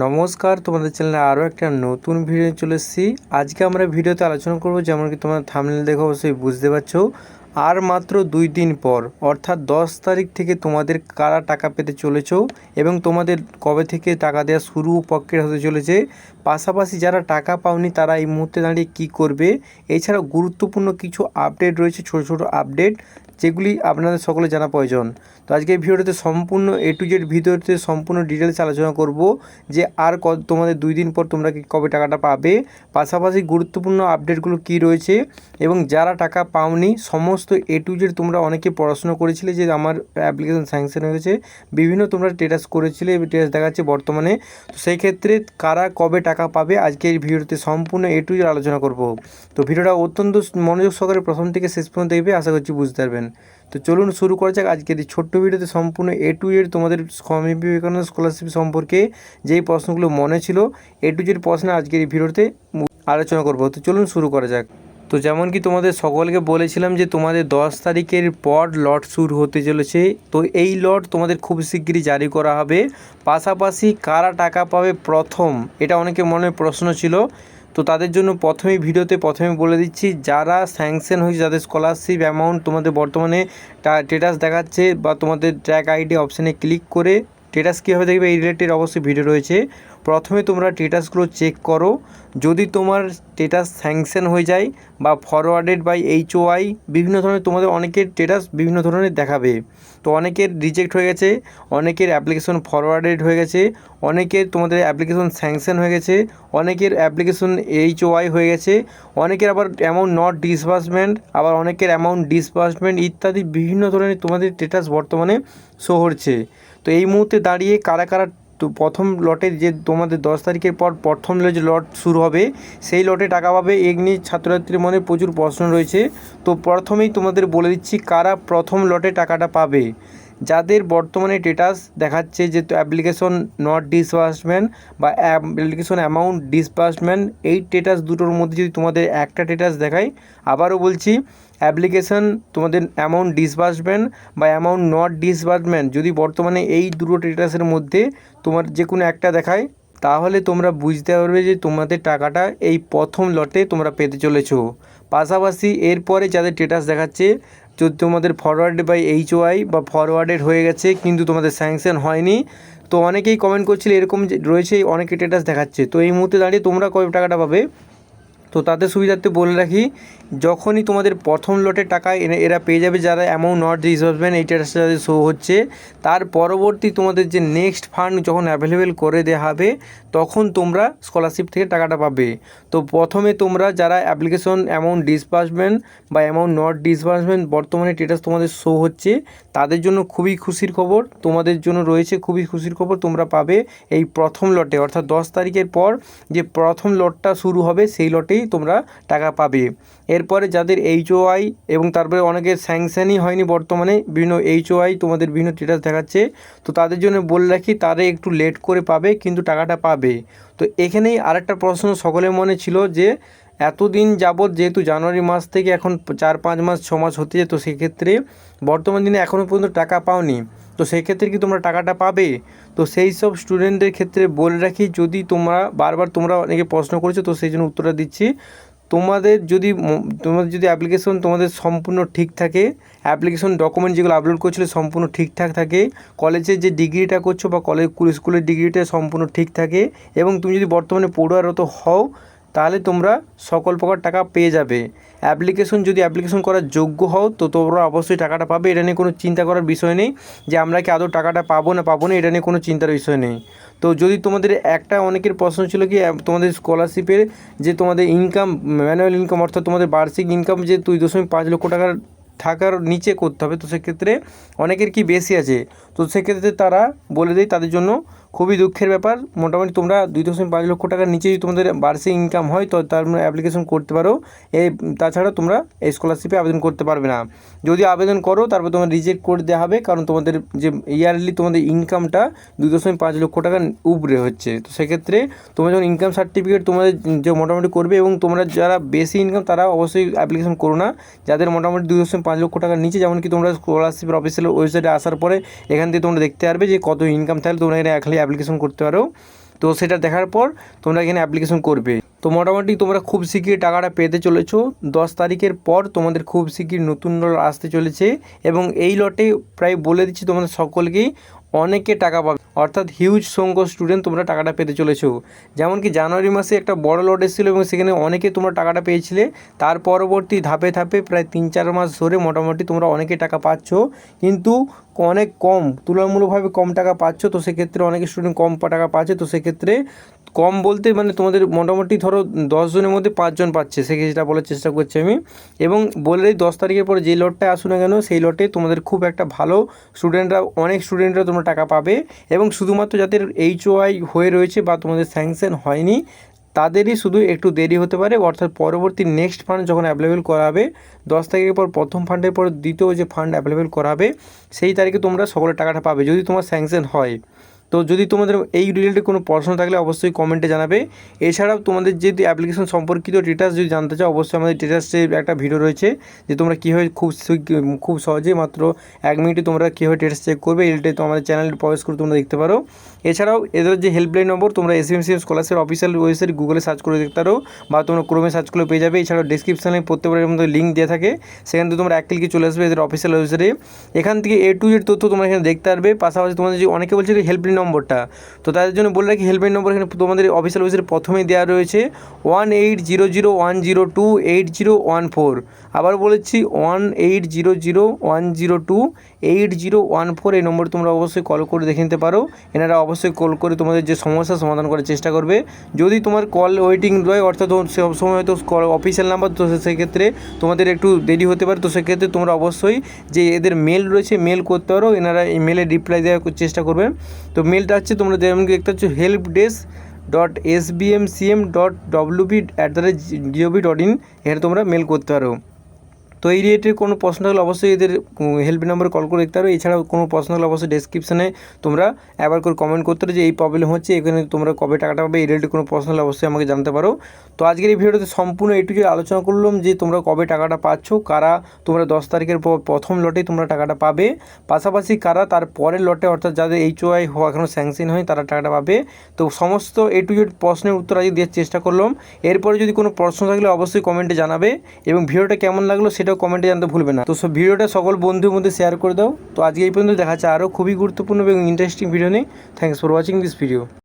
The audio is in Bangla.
নমস্কার, তোমাদের চ্যানেলে আরও একটা নতুন ভিডিও চলে এসেছি। আজকে আমরা ভিডিওতে আলোচনা করব, যেমন কি তোমরা থামলে দেখে অবশ্যই বুঝতে পারছ। আর মাত্র দুই দিন পর, অর্থাৎ দশ তারিখ থেকে তোমাদের কারা টাকা পেতে চলেছ এবং তোমাদের কবে থেকে টাকা দেওয়া শুরু প্রক্রিয়া হতে চলেছে, পাশাপাশি যারা টাকা পাওনি তারা এই মুহূর্তে দাঁড়িয়ে কী করবে এছাড়া গুরুত্বপূর্ণ কিছু আপডেট রয়েছে, ছোট ছোট আপডেট যেগুলি আপনাদের সকলে জানা প্রয়োজন। তো আজকে এই ভিডিওতে সম্পূর্ণ এ টু জেড ভিডিওতে সম্পূর্ণ ডিটেলস আলোচনা করব যে আর তোমাদের দুই দিন পর তোমরা কবে টাকাটা পাবে। পাশাপাশি গুরুত্বপূর্ণ আপডেটগুলো কি রয়েছে এবং যারা টাকা পাওনি, সমস্ত এ টু জেড তোমরা অনেকে পড়াশোনা করেছিলে যে আমার অ্যাপ্লিকেশন স্যাংশন হয়েছে, বিভিন্ন তোমরা স্টেটাস করেছিলে স্টেটাস দেখাচ্ছে বর্তমানে। তো সেই ক্ষেত্রে কারা কবে টাকা পাবে আজকে এই ভিডিওতে সম্পূর্ণ এ টু জেড আলোচনা করব। তো ভিডিওটা অত্যন্ত মনোযোগ সহকারে প্রথম থেকে শেষ পর্যন্ত দেখবে, আশা করছি বুঝতে পারবেন। তো চলুন শুরু করা যাক আজকের এই ছোট্ট ভিডিওতে সম্পূর্ণ এ টু এর তোমাদের স্বামী বিবেকানন্দ স্কলারশিপ সম্পর্কে যেই প্রশ্নগুলো মনে ছিল এ টু জেড প্রশ্ন আজকের এই ভিডিওতে আলোচনা করব। তো চলুন শুরু করা যাক। তো যেমন কি তোমাদের সকলকে বলেছিলাম যে তোমাদের দশ তারিখের পর লট শুরু হতে চলেছে, তো এই লট তোমাদের খুব শিগগিরই জারি করা হবে। পাশাপাশি কারা টাকা পাবে প্রথম, এটা অনেকে মনে প্রশ্ন ছিল। তো তাদের জন্য প্রথমেই ভিডিওতে প্রথমে বলে দিচ্ছি, যারা স্যাংশন হয়েছে, যাদের স্কলারশিপ অ্যামাউন্ট তোমাদের বর্তমানে স্টেটাস দেখাচ্ছে বা তোমাদের ট্র্যাক আইডি অপশানে ক্লিক করে স্টেটাস কীভাবে দেখবে, এই রিলেটেড অবশ্যই ভিডিও রয়েছে। প্রথমে তোমরা স্টেটাসগুলো চেক করো। যদি তোমার স্টেটাস স্যাংশন হয়ে যায় বা ফরওয়ার্ডেড বাই এইচওআই বিভিন্ন ধরনের তোমাদের অনেকের স্টেটাস বিভিন্ন ধরনের দেখাবে। তো অনেকের রিজেক্ট হয়ে গেছে, অনেকের অ্যাপ্লিকেশন ফরওয়ার্ডেড হয়ে গেছে, অনেকের তোমাদের অ্যাপ্লিকেশন স্যাংশন হয়ে গেছে, অনেকের অ্যাপ্লিকেশন এইচওআই হয়ে গেছে, অনেকের আবার অ্যামাউন্ট নট ডিসবার্সমেন্ট আবার অনেকের অ্যামাউন্ট ডিসবার্সমেন্ট ইত্যাদি বিভিন্ন ধরনের তোমাদের স্টেটাস বর্তমানে শো হচ্ছে। তো এই মুহূর্তে দাঁড়িয়ে কারা কারা তো প্রথম লটে যে তোমাদের দশ তারিখের পর প্রথম যে লট শুরু হবে, সেই লটে টাকা পাবে এগ নিয়ে ছাত্রছাত্রীর মনে প্রচুর প্রশ্ন রয়েছে। তো প্রথমেই তোমাদের বলে দিচ্ছি কারা প্রথম লটে টাকাটা পাবে। যাদের বর্তমানে স্টেটাস দেখাচ্ছে যে অ্যাপ্লিকেশন নট ডিসবার্সমেন্ট বা অ্যাপ্লিকেশন অ্যামাউন্ট ডিসবার্সমেন্ট এই স্টেটাস দুটোর মধ্যে যদি তোমাদের একটা স্টেটাস দেখায় আবারও বলছি অ্যাপ্লিকেশন তোমাদের অ্যামাউন্ট ডিসবার্সমেন্ট বা অ্যামাউন্ট নট ডিসবার্সমেন্ট যদি বর্তমানে এই দুটো স্টেটাসের মধ্যে তোমার যে কোনো একটা দেখায়, তাহলে তোমরা বুঝতে পারবে যে তোমাদের টাকাটা এই প্রথম লটে তোমরা পেতে চলেছো। পাশাপাশি এরপরে যাদের স্টেটাস দেখাচ্ছে, যদি তোমাদের ফরওয়ার্ড বাই এইচ ওয়াই বা ফরওয়ার্ডেড হয়ে গেছে, কিন্তু তোমাদের স্যাংশন হয়নি, তো অনেকেই কমেন্ট করছিল এরকম রয়েছে, অনেকে স্টেটাস দেখাচ্ছে। তো এই মুহূর্তে দাঁড়িয়ে তোমরা কয় টাকাটা পাবে? তো তাদের সুবিধার্থে বলে রাখি, যখনই তোমাদের প্রথম লটের টাকা এরা পেয়ে যাবে, যারা অ্যামাউন্ট নট রিজার্ভমেন্ট এইটা যাদের শো হচ্ছে। তার পরবর্তী তোমাদের যে নেক্সট ফান্ড যখন অ্যাভেলেবেল করে দেওয়া হবে, তখন তোমরা স্কলারশিপ থেকে টাকাটা পাবে। তো প্রথমে তোমরা যারা অ্যাপ্লিকেশন অ্যামাউন্ট ডিসবার্সমেন্ট বা অ্যামাউন্ট নট ডিসবার্সমেন্ট বর্তমানে স্টেটাস তোমাদের শো হচ্ছে, তাদের জন্য খুবই খুশির খবর, তোমাদের জন্য রয়েছে খুবই খুশির খবর, তোমরা পাবে এই প্রথম লটে। অর্থাৎ দশ তারিখের পর যে প্রথম লটটা শুরু হবে, সেই লটেই তোমরা টাকা পাবে। এরপরে যাদের এইচওআই এবং তারপরে অনেকের স্যাংশনই হয়নি বর্তমানে, বিভিন্ন এইচওআই তোমাদের বিভিন্ন স্টেটাস দেখাচ্ছে। তো তাদের জন্য বলে রাখি, তারা একটু লেট করে পাবে, কিন্তু টাকাটা পাবে। তো এখানেই আরেকটা প্রশ্ন সকলের মনে ছিল যে এতদিন যাবৎ যেহেতু জানুয়ারি মাস থেকে এখন চার পাঁচ মাস ছ মাস হতে যেত সেক্ষেত্রে বর্তমান দিনে এখনও পর্যন্ত টাকা পাওনি। তো সেক্ষেত্রে কি তোমরা টাকাটা পাবে? তো সেই সব স্টুডেন্টদের ক্ষেত্রে বলে রাখি, যদি তোমরা বারবার তোমরা অনেকে প্রশ্ন করেছ, তো সেই জন্য উত্তরটা দিচ্ছি। তোমাদের যদি তোমাদের যদি অ্যাপ্লিকেশন তোমাদের সম্পূর্ণ ঠিক থাকে অ্যাপ্লিকেশন ডকুমেন্ট যেগুলো আপলোড করছিলে সম্পূর্ণ ঠিকঠাক থাকে কলেজের যে ডিগ্রিটা করছ বা কলেজ স্কুলের ডিগ্রিটা সম্পূর্ণ ঠিক থাকে, এবং তুমি যদি বর্তমানে পড়ুয়ারত হও তাহলে তোমরা সকল প্রকার টাকা পেয়ে যাবে। অ্যাপ্লিকেশন যদি অ্যাপ্লিকেশন করার যোগ্য হও, তো তোমরা অবশ্যই টাকাটা পাবে। এটা নিয়ে কোনো চিন্তা করার বিষয় নেই যে আমরা কি আদৌ টাকাটা পাবো না পাবো না, এটা নিয়ে কোনো চিন্তার বিষয় নেই। তো যদি তোমাদের একটা অনেকের প্রশ্ন ছিল কি তোমাদের স্কলারশিপের যে তোমাদের ইনকাম ম্যানুয়াল ইনকাম অর্থাৎ তোমাদের বার্ষিক ইনকাম যে দুই দশমিক পাঁচ লক্ষ টাকার থাকার নিচে করতে হবে, তো সেক্ষেত্রে অনেকের কি বেশি আছে? তো সেক্ষেত্রে তারা বলে দেয় তাদের জন্য খুবই দুঃখের ব্যাপার। মোটামুটি তোমরা দুই দশমিক পাঁচ লক্ষ টাকার নিচে যদি তোমাদের বার্ষিক ইনকাম হয়, তো তার অ্যাপ্লিকেশন করতে পারো। এই তাছাড়া তোমরা এই স্কলারশিপে আবেদন করতে পারবে না। যদি আবেদন করো, তারপর তোমার রিজেক্ট করে দেওয়া হবে, কারণ তোমাদের যে ইয়ারলি তোমাদের ইনকামটা দুই দশমিক পাঁচ লক্ষ টাকার উপরে হচ্ছে। তো সেক্ষেত্রে তোমরা যখন ইনকাম সার্টিফিকেট তোমাদের যে মোটামুটি করবে এবং তোমরা যারা বেশি ইনকাম তারা অবশ্যই অ্যাপ্লিকেশন করো না। যাদের মোটামুটি দুই দশমিক পাঁচ লক্ষ টাকার নিচে যেমন কি তোমরা স্কলারশিপের অফিসিয়াল ওয়েবসাইটে আসার পরে, এখান থেকে তোমরা দেখতে পারবে যে কত ইনকাম থাকলে তোমরা এখানে অ্যাপ্লিকেশন করতে পারো। তো সেটা দেখার পর তোমরা এখানে অ্যাপ্লিকেশন করবে। তো মোটামুটি তোমরা খুব শীঘ্রই টাকাটা পেতে চলেছো। দশ তারিখের পর তোমাদের খুব শীঘ্রই নতুন লট আসতে চলেছে এবং এই লটে প্রায় বলে দিচ্ছি তোমাদের সকলকেই, অনেকে টাকা পাবে। অর্থাৎ হিউজ সংখ্যক স্টুডেন্ট তোমরা টাকাটা পেতে চলেছো। যেমন কি জানুয়ারি মাসে একটা বড় লট এসেছিল এবং সেখানে অনেকে তোমরা টাকাটা পেয়েছিলে। তার পরবর্তী ধাপে ধাপে প্রায় তিন চার মাস ধরে মোটামুটি তোমরা অনেকে টাকা পাচ্ছ। কিন্তু অনেক কম, তুলনামূলকভাবে কম টাকা পাচ্ছ। তো সেক্ষেত্রে অনেক স্টুডেন্ট কম টাকা পাচ্ছে। তো সেক্ষেত্রে কম বলতে মানে তোমাদের মোটামুটি ধরো দশজনের মধ্যে পাঁচজন পাচ্ছে সেটা বলার চেষ্টা করছি আমি। এবং বলে দশ তারিখের পরে যে লটটা আসুক না কেন, সেই লটে তোমাদের খুব একটা ভালো স্টুডেন্টরা অনেক স্টুডেন্টরা তোমরা টাকা পাবে। এবং শুধুমাত্র যাদের এইচ ওয়াই হয়ে রয়েছে বা তোমাদের স্যাংশন হয়নি, তাদেরই শুধু একটু দেরি হতে পারে। অর্থাৎ পরবর্তী নেক্সট ফান্ড যখন অ্যাভেলেবেল করাবে, দশ তারিখের পর প্রথম ফান্ডের পর দ্বিতীয় যে ফান্ড অ্যাভেলেবেল করাবে, সেই তারিখে তোমরা সকলের টাকাটা পাবে, যদি তোমার স্যাংশন হয়। তো যদি তোমাদের এই রিলেটেড কোনো প্রশ্ন থাকলে অবশ্যই কমেন্টে জানাবে। এছাড়াও তোমাদের যদি অ্যাপ্লিকেশন সম্পর্কিত ডিটেলস যদি জানতে চাও, অবশ্যই আমাদের ডিটেলসের একটা ভিডিও রয়েছে যে তোমরা কীভাবে খুব খুব সহজে মাত্র এক মিনিটে তোমরা কীভাবে ডিটেলস চেক করবে রিলেটেড তো আমাদের চ্যানেলে প্রবেশ করে তোমরা দেখতে পারো। এছাড়াও এদের যে হেল্পলাইন নম্বর তোমরা S M C scholarship official website গুগলে সার্চ করে দেখতে পারো বা তোমরা ক্রোমে সার্চ করে পেয়ে যাবে। এছাড়াও ডিসক্রিপশানে প্রত্যেকবারের মধ্যে লিঙ্ক দেওয়া থাকে, সেখান থেকে তোমরা এক ক্লিকে চলে আসবে এদের অফিসিয়াল ওয়েবসাইটে এখান থেকে এ টু জেড তথ্য তোমরা এখানে দেখতে পারবে। পাশাপাশি তোমাদের যে অনেকে বলছে হেল্পলাইন নম্বরটা। তো তাদের জন্য বলে রাখি হেল্পলাইন নম্বর এখানে তোমাদের অফিসিয়াল ওয়েবসাইটে প্রথমেই দেওয়া রয়েছে one eight zero zero one zero two eight zero one four আবার বলেছি one eight zero zero one zero two eight zero one four এই নম্বরে তোমরা অবশ্যই কল করে দেখে নিতে পারো। এনারা অবশ্যই কল করে তোমাদের যে সমস্যা সমাধান করার চেষ্টা করবে। যদি তোমার কল ওয়েটিং রয়, অর্থাৎ সব সময় হয়তো কল অফিসিয়াল নাম্বার তো সেক্ষেত্রে তোমাদের একটু দেরি হতে পারে। তো সেক্ষেত্রে তোমরা অবশ্যই যে এদের মেল রয়েছে মেল করতে পারো। এনারা এই মেলে রিপ্লাই দেওয়ার চেষ্টা করবে। তো মেলটা হচ্ছে তোমরা যেমন দেখতে পাচ্ছ help desk dot S B M C M dot W B at the rate gov dot in এখানে তোমরা মেল করতে পারো। তো এই রিলেটেড কোনো প্রশ্ন থাকলে অবশ্যই এদের হেল্প নাম্বারে কল করে দেখতে পারো। এছাড়াও কোনো প্রশ্ন থাকলে অবশ্যই ডেসক্রিপশনে তোমরা একবার করে কমেন্ট করতে পারো যে এই প্রবলেম হচ্ছে, এখানে তোমরা কবে টাকাটা পাবে, এই রিলেটেড কোনো প্রশ্ন হলে অবশ্যই আমাকে জানতে পারো। তো আজকের এই ভিডিওতে সম্পূর্ণ এইটুকু আলোচনা করলাম যে তোমরা কবে টাকাটা পাচ্ছ, কারা তোমরা দশ তারিখের পর প্রথম লটেই তোমরা টাকাটা পাবে। পাশাপাশি কারা তার পরের লটে অর্থাৎ যাদের এইচ ওয়াই হওয়া এখনও স্যাংশন হয় তারা টাকাটা পাবে। তো সমস্ত এ টু জেড প্রশ্নের উত্তর আজকে দেওয়ার চেষ্টা করলাম। এরপরে যদি কোনো প্রশ্ন থাকলে অবশ্যই কমেন্টে জানাবে এবং ভিডিওটা কেমন লাগল সেটাও কমেন্টে জানতে ভুলবে না। তো সব ভিডিওটা সকল বন্ধুর মধ্যে শেয়ার করে দাও। তো আজকে এই পর্যন্ত দেখাচ্ছে আরও খুবই গুরুত্বপূর্ণ এবং ইন্টারেস্টিং ভিডিও নেই thanks for watching this video